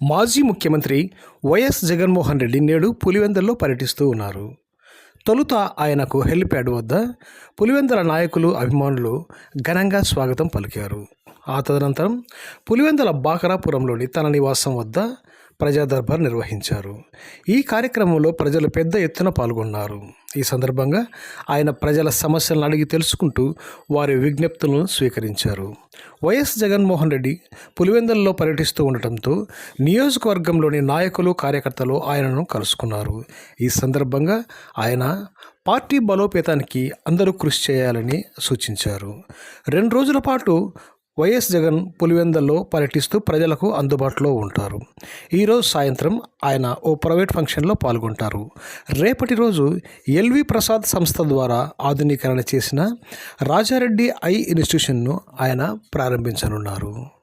మాజీ ముఖ్యమంత్రి వైఎస్ జగన్మోహన్ రెడ్డి నేడు పులివెందల్లో పర్యటిస్తూ ఉన్నారు. తొలుత ఆయనకు హెలిప్యాడ్ వద్ద పులివెందల నాయకులు అభిమానులు ఘనంగా స్వాగతం పలికారు. ఆ తదనంతరం పులివెందల బాకరాపురంలోని తన నివాసం వద్ద ప్రజా దర్బార్ నిర్వహించారు. ఈ కార్యక్రమంలో ప్రజలు పెద్ద ఎత్తున పాల్గొన్నారు. ఈ సందర్భంగా ఆయన ప్రజల సమస్యలను అడిగి తెలుసుకుంటూ వారి విజ్ఞప్తులను స్వీకరించారు. వైఎస్ జగన్మోహన్ రెడ్డి పులివెందులలో పర్యటిస్తూ ఉండటంతో నియోజకవర్గంలోని నాయకులు కార్యకర్తలు ఆయనను కలుసుకున్నారు. ఈ సందర్భంగా ఆయన పార్టీ బలోపేతానికి అందరూ కృషి చేయాలని సూచించారు. రెండు రోజుల పాటు వైఎస్ జగన్ పులివెందల్లో పర్యటిస్తూ ప్రజలకు అందుబాటులో ఉంటారు. ఈరోజు సాయంత్రం ఆయన ఓ ప్రైవేట్ ఫంక్షన్లో పాల్గొంటారు. రేపటి రోజు ఎల్వి ప్రసాద్ సంస్థ ద్వారా ఆధునీకరణ చేసిన రాజారెడ్డి ఐ ఇన్స్టిట్యూషన్ను ఆయన ప్రారంభించనున్నారు.